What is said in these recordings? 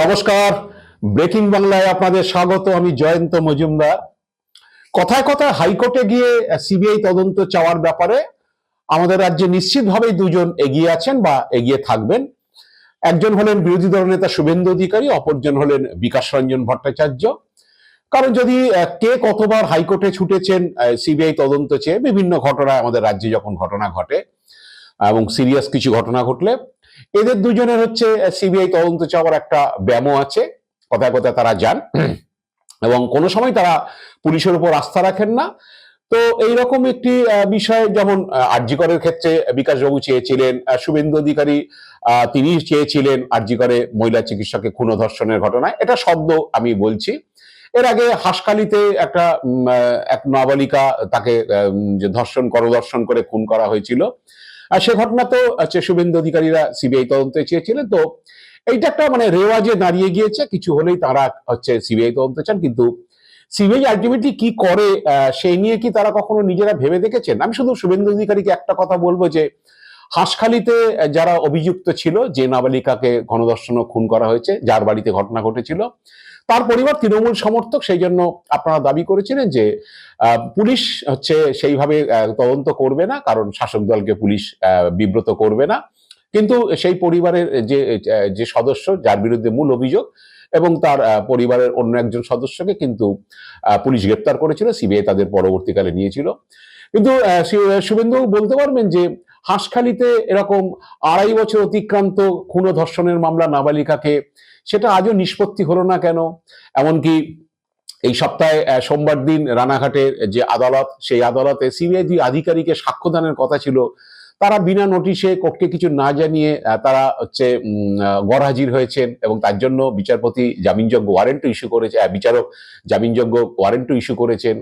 নমস্কার। ব্রেকিং বাংলায় আপনাদের স্বাগত, আমি জয়ন্ত মজুমদার। কথায় কথায় হাইকোর্টে গিয়ে সিবিআই তদন্ত চাওয়ার ব্যাপারে আমাদের রাজ্যে নিশ্চিতভাবেই দুজন এগিয়ে আছেন বা এগিয়ে থাকবেন। একজন হলেন বিরোধী দল নেতা শুভেন্দু অধিকারী, অপরজন হলেন বিকাশ রঞ্জন ভট্টাচার্য। কারণ যদি কে কতবার হাইকোর্টে ছুটেছেন সিবিআই তদন্ত চেয়ে বিভিন্ন ঘটনায় আমাদের রাজ্যে যখন ঘটনা ঘটে, এবং সিরিয়াস কিছু ঘটনা ঘটলে এদের দুজনের হচ্ছে সিবিআই তদন্ত চাওয়ার একটা ব্যামো আছে। কথায় কথায় তারা যান। এবং কোনো সময় তারা পুলিশের উপর আস্থা রাখেন না। তো এইরকম একটি বিষয় যেমন আরজিকরের ক্ষেত্রে বিকাশবাবু চেয়েছিলেন শুভেন্দু অধিকারী তিনি চেয়েছিলেন আরজিকরে মহিলা চিকিৎসকের খুন ধর্ষণের ঘটনায়। এটা শব্দ আমি বলছি। এর আগে হাসকালিতে একটা এক নাবালিকা তাকে ধর্ষণ, করদর্শন করে খুন করা হয়েছিল। আর সে ঘটনা তো শুভেন্দু অধিকারীরা সিবিআই তদন্তে চেয়েছিলেন, তো এইটা একটা মানে রেওয়াজে দাঁড়িয়ে গিয়েছে, কিছু হলেই তারা হচ্ছে সিবিআই তদন্ত চান, কিন্তু সিবিআই আলটিমেটলি কি করে সেই নিয়ে কি তারা কখনো নিজেরা ভেবে দেখেছেন? আমি শুধু শুভেন্দু অধিকারীকে একটা কথা বলব যে হাঁসখালিতে যারা অভিযুক্ত ছিল, যে নাবালিকাকে ও খুন করা হয়েছে, যার বাড়িতে ঘটনা ঘটেছিল, তার পরিবার তৃণমূল সমর্থক সেই জন্য আপনারা দাবি করেছিলেন যে পুলিশ হচ্ছে সেইভাবে তদন্ত করবে না, কারণ শাসক দলকে পুলিশ বিব্রত করবে না। কিন্তু সেই পরিবারের যে যে সদস্য, যার বিরুদ্ধে মূল অভিযোগ এবং তার পরিবারের অন্য একজন সদস্যকে কিন্তু পুলিশ গ্রেপ্তার করেছিল, সিবিআই তাদের পরবর্তীকালে নিয়েছিল। কিন্তু শুভেন্দু বলতে পারবেন যে হাঁসখালিতে এরকম আড়াই বছর অতিক্রান্ত খুন ধর্ষণের মামলা নাবালিকাকে, সেটা আজও নিষ্পত্তি হলো না কেন? এমনকি এই সপ্তাহে সোমবার দিন রানাঘাটের যে আদালত, সেই আদালতে সিবিআই দুই আধিকারিকের সাক্ষ্যদানের কথা ছিল, তারা বিনা নোটিশে কোর্টকে কিছু না জানিয়ে তারা হচ্ছে গরহাজির হয়েছেন এবং তার জন্য বিচারপতি জামিনযোগ্য ওয়ারেন্টও ইস্যু করেছে বিচারক জামিনযোগ্য ওয়ারেন্টও ইস্যু করেছেন।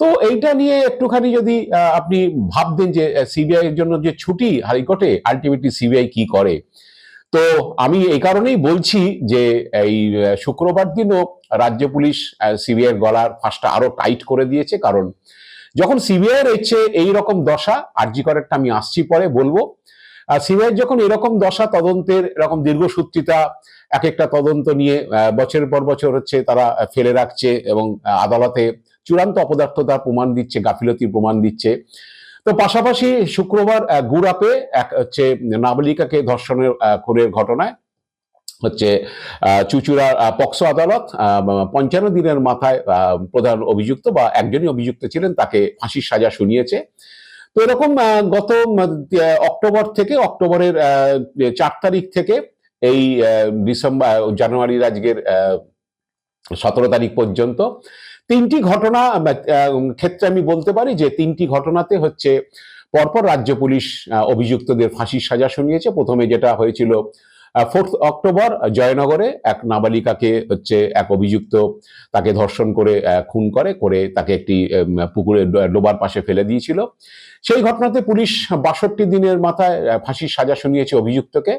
তো এইটা নিয়ে একটুখানি যদি আপনি ভাবতেন যে সিবিআই এর জন্য যে ছুটি হাইকোর্টে আলটিমেটলি সিবিআই কি করে? তো আমি এই কারণেই বলছি যে, এই শুক্রবার দিনও রাজ্য পুলিশ সিবিআই গলার ফাঁসটা আরও টাইট করে দিয়েছে। কারণ যখন সিবিআই হচ্ছে এই রকম দশা, আরজি করেরটা আমি আসছি পরে বলব সিবিআই যখন এরকম দশা, তদন্তের এরকম দীর্ঘসূত্রিতা এক একটা তদন্ত নিয়ে বছরের পর বছর হচ্ছে তারা ফেলে রাখছে এবং আদালতে চূড়ান্ত অপদার্থতার প্রমাণ দিচ্ছে, গাফিলতির প্রমাণ দিচ্ছে। তো পাশাপাশি শুক্রবার গুড়াপে এক হচ্ছে নাবালিকাকে ধর্ষণের খুনের ঘটনায় হচ্ছে চুচুড়া পক্সো আদালত পঞ্চান্ন দিনের মাথায় প্রধান অভিযুক্ত বা একজনই অভিযুক্ত ছিলেন, তাকে ফাঁসির সাজা শুনিয়েছে। তো এরকম গত অক্টোবর থেকে, অক্টোবরের চার তারিখ থেকে এই ডিসেম্বর জানুয়ারির আজকের সতেরো তারিখ পর্যন্ত তিনটি ঘটনা ক্ষেত্রে আমি বলতে পারি যে তিনটি ঘটনাতে হচ্ছে পরপর রাজ্য পুলিশ অভিযুক্তদের ফাঁসির সাজা শুনিয়েছে। প্রথমে যেটা হয়েছিল ফোর্থ অক্টোবর জয়নগরে এক নাবালিকাকে হচ্ছে এক অভিযুক্ত তাকে ধর্ষণ করে খুন করে করে তাকে একটি পুকুরে ডোবার পাশে ফেলে দিয়েছিল। সেই ঘটনাতে পুলিশ বাষট্টি দিনের মাথায় ফাঁসির সাজা শুনিয়েছে অভিযুক্তকে।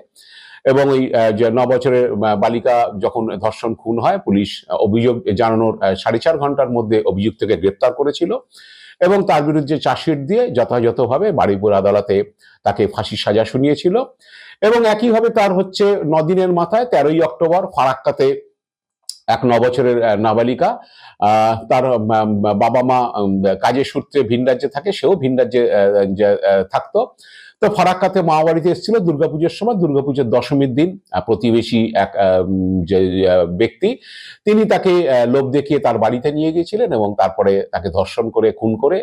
এবং ওই যে ন বছরের বালিকা যখন ধর্ষণ খুন হয়, পুলিশ অভিযোগ জানানোর সাড়ে চার ঘণ্টার মধ্যে অভিযুক্তকে গ্রেপ্তার করেছিল এবং তার বিরুদ্ধে চার্জশিট দিয়ে যথাযথভাবে বাড়িপুর আদালতে তাকে ফাঁসির সাজা শুনিয়েছিল এবং একইভাবে তার হচ্ছে নদিনের মাথায় তেরোই অক্টোবর ফারাক্কাতে এক ন বছরের নাবালিকা তার বাবা মা কাজের সূত্রে ভিন রাজ্যে থাকে, সেও ভিন রাজ্যে থাকতো। তো ফারাক্কাতে মা বাড়িতে এসেছিল দুর্গাপুজোর সময়, দুর্গাপুজোর দশমীর দিন প্রতিবেশী এক যে ব্যক্তি, তিনি তাকে লোভ দেখিয়ে তার বাড়িতে নিয়ে গিয়েছিলেন এবং তারপরে তাকে ধর্ষণ করে, খুন করে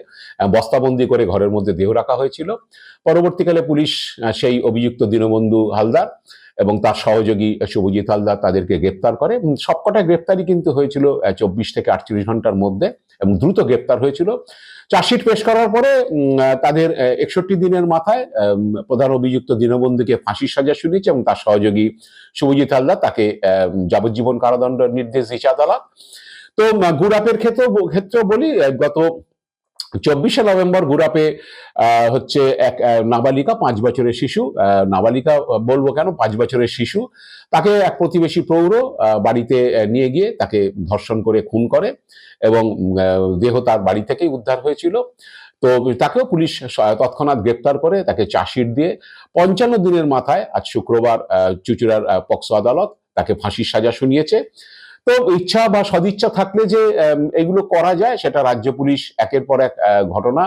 বস্তাবন্দি করে ঘরের মধ্যে দেহ রাখা হয়েছিল। পরবর্তীকালে পুলিশ সেই অভিযুক্ত দীনবন্ধু হালদার এবং তার সহযোগী শুভজিৎ হালদার তাদেরকে গ্রেপ্তার করে। সবকটা গ্রেপ্তারই কিন্তু হয়েছিল চব্বিশ থেকে আটচল্লিশ ঘণ্টার মধ্যে এবং দ্রুত গ্রেপ্তার হয়েছিল। চার্জশিট পেশ করার পরে তাদের একষট্টি দিনের মাথায় প্রধান অভিযুক্ত দীনবন্ধুকে ফাঁসির সাজা শুনিয়েছে এবং তার সহযোগী শুভজিৎ হালদার তাকে যাবজ্জীবন কারাদণ্ড নির্দেশ দিয়েছে আদালত। তো উম, গুরাপের ক্ষেত্রে ক্ষেত্রে বলি গত চব্বিশে নভেম্বর গুরাপে হচ্ছে এক নাবালিকা, পাঁচ বছরের শিশু নাবালিকা বলব কেন, পাঁচ বছরের শিশু, তাকে এক প্রতিবেশী প্রৌঢ় বাড়িতে নিয়ে গিয়ে তাকে ধর্ষণ করে, খুন করে এবং দেহ তার বাড়ি থেকেই উদ্ধার হয়েছিল। তো তাকেও পুলিশ তৎক্ষণাৎ গ্রেপ্তার করে তাকে চাষির দিয়ে পঞ্চান্ন দিনের মাথায় আজ শুক্রবার চুচুড়ার পক্সো আদালত তাকে ফাঁসির সাজা শুনিয়েছে। তো ইচ্ছা বা সদিচ্ছা থাকলে যে এগুলো করা যায়, সেটা রাজ্য পুলিশ একের পর এক ঘটনা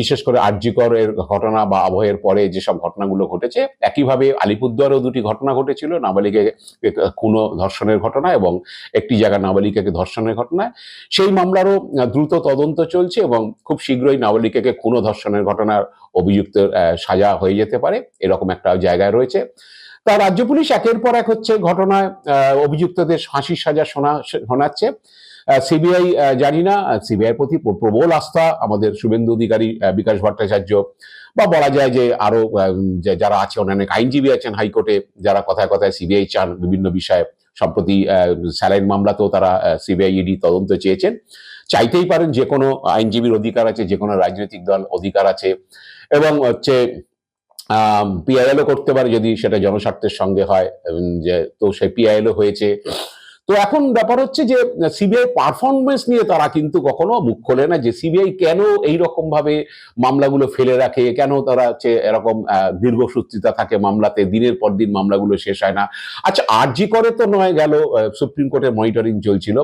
বিশেষ করে আরজিকরের ঘটনা বা আবহের পরে যেসব ঘটনাগুলো ঘটেছে, একইভাবে আলিপুরদুয়ারেও দুটি ঘটনা ঘটেছিল, নাবালিকে খুনো ধর্ষণের ঘটনা এবং একটি জায়গা নাবালিকাকে ধর্ষণের ঘটনায়। সেই মামলারও দ্রুত তদন্ত চলছে এবং খুব শীঘ্রই নাবালিকাকে খুনো ধর্ষণের ঘটনার অভিযুক্ত সাজা হয়ে যেতে পারে, এরকম একটা জায়গায় রয়েছে। তা রাজ্য পুলিশ একের পর এক হচ্ছে ঘটনায় অভিযুক্তদের ফাঁসির সাজা শোনা, শোনাচ্ছে। সিবিআই জানি না সিবিআই প্রতি প্রবল আস্থা আমাদের শুভেন্দু অধিকারী বিকাশ ভট্টাচার্য বা বলা যায় যে আরও যারা আছে অনেক আইনজীবী আছেন হাইকোর্টে, যারা কথায় কথায় সিবিআই চান বিভিন্ন বিষয়ে, সম্প্রতি স্যালাইন মামলাতেও তারা সিবিআই ইডি তদন্ত চেয়েছেন। চাইতেই পারেন যে কোনো আইনজীবীর অধিকার আছে, যে কোনো রাজনৈতিক দল অধিকার আছে এবং হচ্ছে পিআইএলও করতে পারে যদি সেটা জনস্বার্থের সঙ্গে হয় যে তো সে পিআইএলও হয়েছে। তো এখন ব্যাপার হচ্ছে যে সিবিআই পারফরমেন্স নিয়ে তারা কিন্তু কখনো মুখ খোলে না যে সিবিআই কেন এই রকম ভাবে মামলাগুলো ফেলে রাখে? কেন তারা হচ্ছে এরকম দীর্ঘসূত্রিতা থাকে মামলাতে? দিনের পর দিন মামলাগুলো শেষ হয় না। আচ্ছা আরজি করে তো নয়, গেল সুপ্রিম কোর্টের মনিটরিং চলছিল।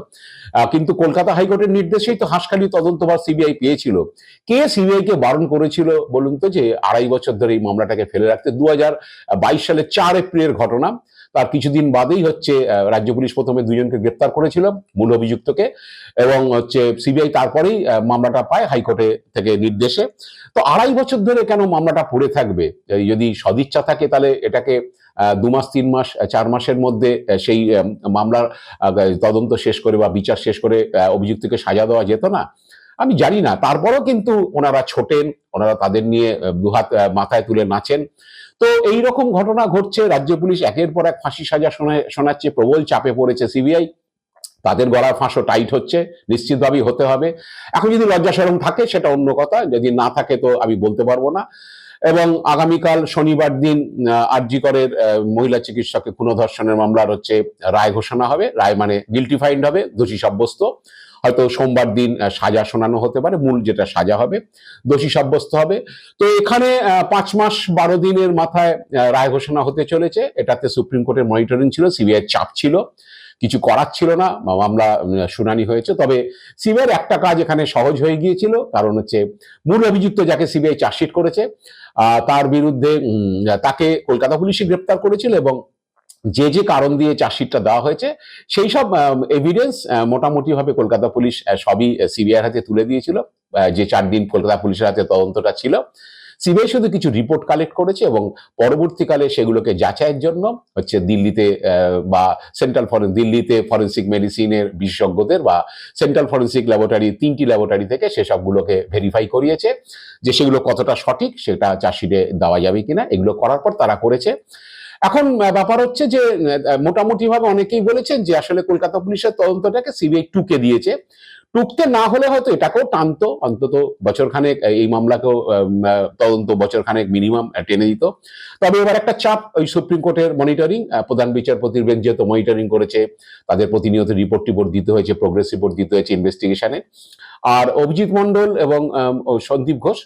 কিন্তু কলকাতা হাইকোর্টের নির্দেশেই তো হাসখালি তদন্তভার সিবিআই পেয়েছিল। কে সিবিআই কে বারণ করেছিল বলুন তো যে, আড়াই বছর ধরে এই মামলাটাকে ফেলে রাখতে? দু সালের চার এপ্রিলের ঘটনা। তার কিছুদিন বাদেই হচ্ছে রাজ্য পুলিশ প্রথমে দুজনকে গ্রেপ্তার করেছিল, মূল অভিযুক্তকে, এবং হচ্ছে সিবিআই তারপরেই মামলাটা পায় হাইকোর্টে থেকে নির্দেশে। তো আড়াই বছর ধরে কেন মামলাটা পড়ে থাকবে? যদি সদিচ্ছা থাকে তাহলে এটাকে দু মাস, তিন মাস চার মাসের মধ্যে সেই মামলার তদন্ত শেষ করে বা বিচার শেষ করে অভিযুক্তকে সাজা দেওয়া যেত না। আমি জানি না, তারপরও কিন্তু ওনারা ছোটেন, ওনারা তাদের নিয়ে দুহাত মাথায় তুলে নাচেন। তো এই রকম ঘটনা ঘটছে, রাজ্য পুলিশ একের পর এক ফাঁসি সাজা শোনা- শোনাচ্ছে, প্রবল চাপে পড়েছে সিবিআই। তাদের গলার ফাঁসও টাইট হচ্ছে, নিশ্চিতভাবেই হতে হবে। এখন যদি লজ্জা সরম থাকে, সেটা অন্য কথা, যদি না থাকে তো আমি বলতে পারব না। এবং আগামীকাল শনিবার দিন আরজিকরের মহিলা চিকিৎসককে খুন ধর্ষণের মামলার হচ্ছে রায় ঘোষণা হবে। রায় মানে গিলটি ফাইন্ড হবে, দোষী সাব্যস্ত। হয়তো সোমবার দিন সাজা শোনানো হতে পারে, মূল যেটা সাজা হবে, দোষী সাব্যস্ত হবে। তো এখানে পাঁচ মাস বারো দিনের মাথায় রায় ঘোষণা হতে চলেছে। এটাতে সুপ্রিম কোর্টের মনিটরিং ছিল, সিবিআই চাপ ছিল। কিছু করার ছিল না মামলা শুনানি হয়েছে। তবে সিবিআইয়ের একটা কাজ এখানে সহজ হয়ে গিয়েছিল, কারণ হচ্ছে মূল অভিযুক্ত যাকে সিবিআই চার্জশিট করেছে তার বিরুদ্ধে তাকে কলকাতা পুলিশে গ্রেপ্তার করেছিল এবং যে যে কারণ দিয়ে চার্জশিটটা দেওয়া হয়েছে, সেই সব এভিডেন্স মোটামুটি ভাবে কলকাতা পুলিশ সবই সিবিআইয়ের হাতে তুলে দিয়েছিল। যে চার দিন কলকাতা পুলিশের হাতে তদন্তটা ছিল। সিবিআই শুধু কিছু রিপোর্ট কালেক্ট করেছে এবং পরবর্তীকালে সেগুলোকে যাচাইয়ের জন্য হচ্ছে দিল্লিতে বা সেন্ট্রাল ফরেন দিল্লিতে ফরেন্সিক মেডিসিনের বিশেষজ্ঞদের বা সেন্ট্রাল ফরেন্সিক ল্যাবরেটরি তিনটি ল্যাবরেটরি থেকে সেসবগুলোকে ভেরিফাই করিয়েছে যে সেগুলো কতটা সঠিক, সেটা চাষিদের দেওয়া যাবে কিনা, এগুলো করার পর তারা করেছে। এখন ব্যাপার হচ্ছে যে মোটামুটি ভাবে অনেকেই বলেছেন যে আসলে কলকাতা পুলিশের তদন্তটাকে সিবিআই টুকে দিয়েছে। টুকতে না হলে হয়তো এটাকেও টানতো, অন্তত বছরখানেক এই মামলাকেও তদন্ত বছরখানেক মিনিমাম টেনে দিত। তবে এবার একটা চাপ, ওই সুপ্রিম কোর্টের মনিটরিং প্রধান বিচারপতির বেঞ্চ যেহেতু মনিটরিং করেছে, তাদের প্রতিনিয়ত রিপোর্ট টিপোর্ট দিতে হয়েছে প্রোগ্রেস রিপোর্ট দিতে হয়েছে ইনভেস্টিগেশনে আর অভিজিৎ মন্ডল এবং সন্দীপ ঘোষ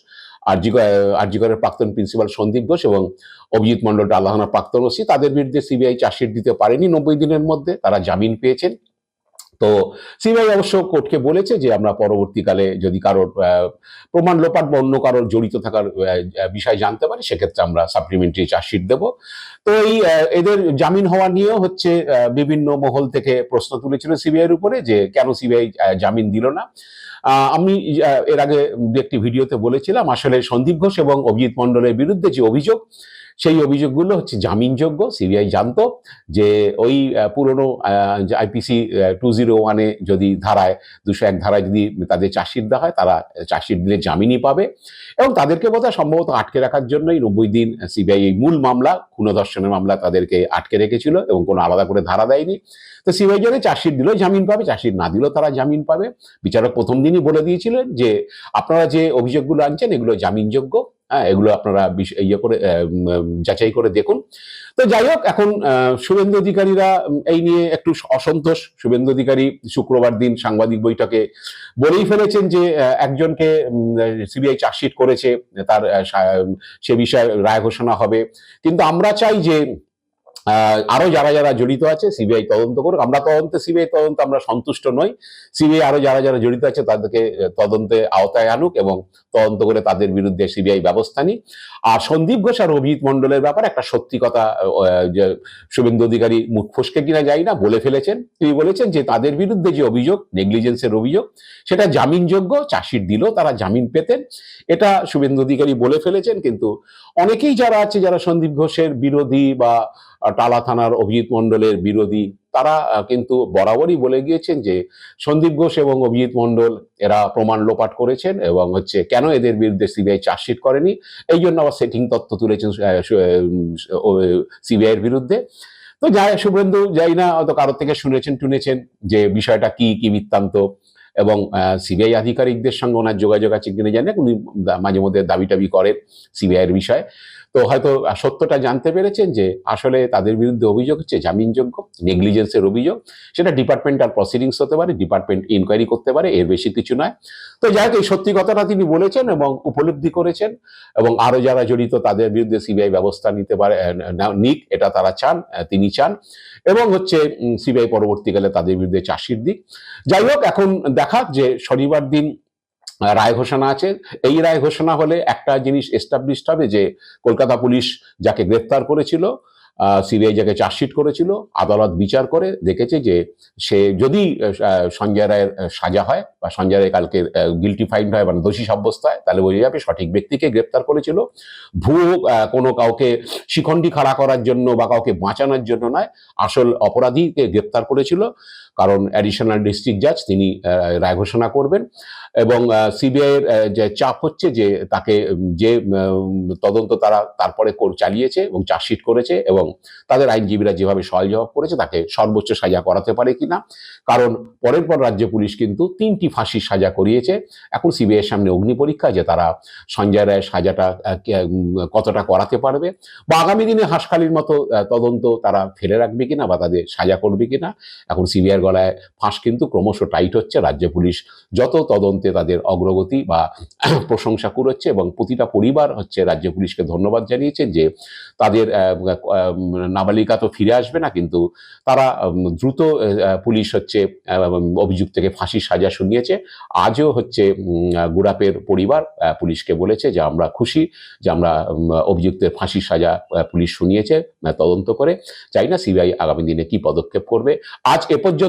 আরজিকরের প্রাক্তন প্রিন্সিপাল সন্দীপ ঘোষ এবং অভিজিৎ মন্ডলটা আল্লাহনা প্রাক্তন ওসি, তাদের বিরুদ্ধে সিবিআই চার্জশিট দিতে পারেনি। নব্বই দিনের মধ্যে তারা জামিন পেয়েছেন। তো সিবিআই অবশ্য কোর্টকে বলেছে যে আমরা পরবর্তীকালে যদি কারোর প্রমাণ লোপাট বা অন্য কারোর জড়িত থাকার বিষয় জানতে পারি, সেক্ষেত্রে আমরা সাপ্লিমেন্টারি চার্জশিট দেব। তো এই এদের জামিন হওয়া নিয়েও হচ্ছে বিভিন্ন মহল থেকে প্রশ্ন তুলেছিল সিবিআই এর উপরে যে কেন সিবিআই জামিন দিল না। আমি এর আগে একটি ভিডিওতে বলেছিলাম, আসলে সন্দীপ ঘোষ এবং অভিজিৎ মন্ডলের বিরুদ্ধে যে অভিযোগ সেই অভিযোগগুলো হচ্ছে জামিনযোগ্য, সিবিআই জানতো যে ওই পুরনো আইপিসি টু জিরো ওয়ানে যদি ধারায়, দুশো এক ধারায় যদি তাদের চার্জশিট দেওয়া হয়, তারা চার্জশিট দিলে জামিনই পাবে এবং তাদেরকে বোধহয় সম্ভবত আটকে রাখার জন্যই নব্বই দিন সিবিআই এই মূল মামলা খুনধর্ষণের মামলা তাদেরকে আটকে রেখেছিল এবং কোনো আলাদা করে ধারা দেয়নি। তো সিবিআই জন্য চার্জশিট দিলেও জামিন পাবে, চার্জশিট না দিলেও তারা জামিন পাবে। বিচারক প্রথম দিনই বলে দিয়েছিলেন যে, আপনারা যে অভিযোগগুলো আনছেন, এগুলো জামিনযোগ্য। হ্যাঁ এগুলো আপনারা ইয়ে করে যাচাই করে দেখুন। তো যাই হোক, এখন শুভেন্দু অধিকারীরা এই নিয়ে একটু অসন্তোষ। শুভেন্দু অধিকারী শুক্রবার দিন সাংবাদিক বৈঠকে বলেই ফেলেছেন যে একজনকে সিবিআই চার্জশিট করেছে, তার সে বিষয়ে রায় ঘোষণা হবে। কিন্তু আমরা চাই যে আরও যারা যারা জড়িত আছে, সিবিআই তদন্ত করুক। আমরা তদন্তে, সিবিআই তদন্ত আমরা সন্তুষ্ট নই। সিবিআই আরও যারা যারা জড়িত আছে, তাদেরকে তদন্তে আওতায় আনুক এবং তদন্ত করে তাদের বিরুদ্ধে সিবিআই ব্যবস্থা নিক। আর সন্দীপ ঘোষ আর অভিজিৎ মন্ডলের ব্যাপারে একটা সত্যি কথা শুভেন্দু অধিকারী মুখ ফসকে কিনা যাই না, বলে ফেলেছেন। তিনি বলেছেন যে তাদের বিরুদ্ধে যে অভিযোগ, নেগলিজেন্সের অভিযোগ, সেটা জামিনযোগ্য চাষির দিলেও তারা জামিন পেতেন। এটা শুভেন্দু অধিকারী বলে ফেলেছেন, কিন্তু অনেকেই যারা আছে, যারা সন্দীপ ঘোষের বিরোধী বা টালা থানার অভিজিৎ মণ্ডলের বিরোধী, তারা কিন্তু বরাবরই বলে গিয়েছেন যে সন্দীপ ঘোষ এবং অভিজিৎ মণ্ডল এরা প্রমাণ লোপাট করেছেন এবং হচ্ছে কেন এদের বিরুদ্ধে সিবিআই চার্জশিট করেনি। এই জন্য আবার সেটিং তত্ত্ব তুলেছেন সিবিআই এর বিরুদ্ধে। তো যাই শুভেন্দু, যাই না, হয়তো কারোর থেকে শুনেছেন, টুনেছেন যে বিষয়টা কি কি বৃত্তান্ত এবং সিবিআই আধিকারিকদের সঙ্গে ওনার যোগাযোগ আছে কিনা জানি না উনি মাঝে মধ্যে দাবি টাবি করেন সিবিআই এর বিষয়ে। তো হয়তো সত্যটা জানতে পেরেছেন যে আসলে তাদের বিরুদ্ধে অভিযোগ হচ্ছে জামিনযোগ্য নেগলিজেন্সের অভিযোগ। সেটা ডিপার্টমেন্ট আর প্রসিডিংস হতে পারে ডিপার্টমেন্ট ইনকোয়ারি করতে পারে, এর বেশি কিছু নয়। তো যাই হোক, এই সত্যি কথাটা তিনি বলেছেন এবং উপলব্ধি করেছেন এবং আরও যারা জড়িত তাদের বিরুদ্ধে সিবিআই ব্যবস্থা নিতে পারে নিক, এটা তারা চান তিনি চান। এবং হচ্ছে সিবিআই পরবর্তীকালে তাদের বিরুদ্ধে চাষির দিক। যাই হোক, এখন দেখা যে শনিবার দিন রায় ঘোষণা আছে। এই রায় ঘোষণা হলে একটা জিনিস এস্টাবলিশড হবে যে, কলকাতা পুলিশ যাকে গ্রেপ্তার করেছিল সিবিআই যাকে চার্জশিট করেছিল, আদালত বিচার করে দেখেছে যে, সে যদি সঞ্জয় রায়ের সাজা হয় বা সঞ্জয় রায় কালকে গিলটি ফাইন্ড হয় মানে দোষী সাব্যস্ত হয়, তাহলে বোঝা যাবে সঠিক ব্যক্তিকে গ্রেপ্তার করেছিল। ভুয়ো কোনো কাউকে শিখণ্ডি খাড়া করার জন্য বা কাউকে বাঁচানোর জন্য নয়, আসল অপরাধীকে গ্রেপ্তার করেছিল। কারণ অ্যাডিশনাল ডিস্ট্রিক্ট জাজ তিনি রায় ঘোষণা করবেন এবং সিবিআই এর যে চাপ হচ্ছে যে তাকে, যে তদন্ত তারা তারপরে চালিয়েছে এবং চার্জশিট করেছে এবং তাদের আইনজীবীরা যেভাবে সওয়াল জবাব করেছে তাকে সর্বোচ্চ সাজা করাতে পারে কিনা। কারণ পরের পর রাজ্য পুলিশ কিন্তু তিনটি ফাঁসির সাজা করিয়েছে। এখন সিবিআই এর সামনে অগ্নি পরীক্ষা যে তারা সঞ্জয় রায়ের সাজাটা কতটা করাতে পারবে বা আগামী দিনে হাসখালির মতো তদন্ত তারা ফেলে রাখবে কিনা বা তাদের সাজা করবে কিনা, এখন সিবিআই গলায় ফাঁস কিন্তু ক্রমশ টাইট হচ্ছে। রাজ্য পুলিশ যত তদন্তে তাদের অগ্রগতি বা প্রশংসা কুড়োচ্ছে এবং প্রতিটা পরিবার হচ্ছে রাজ্য পুলিশকে ধন্যবাদ জানিয়েছেন যে তাদের নাবালিকা তো ফিরে আসবে না, কিন্তু তারা দ্রুত পুলিশ হচ্ছে অভিযুক্তকে ফাঁসির সাজা শুনিয়েছে। আজও হচ্ছে গুড়াপের পরিবার পুলিশকে বলেছে যে আমরা খুশি যে আমরা অভিযুক্তের ফাঁসির সাজা পুলিশ শুনিয়েছে তদন্ত করে। চাই না সিবিআই আগামী দিনে কি পদক্ষেপ করবে। আজ এ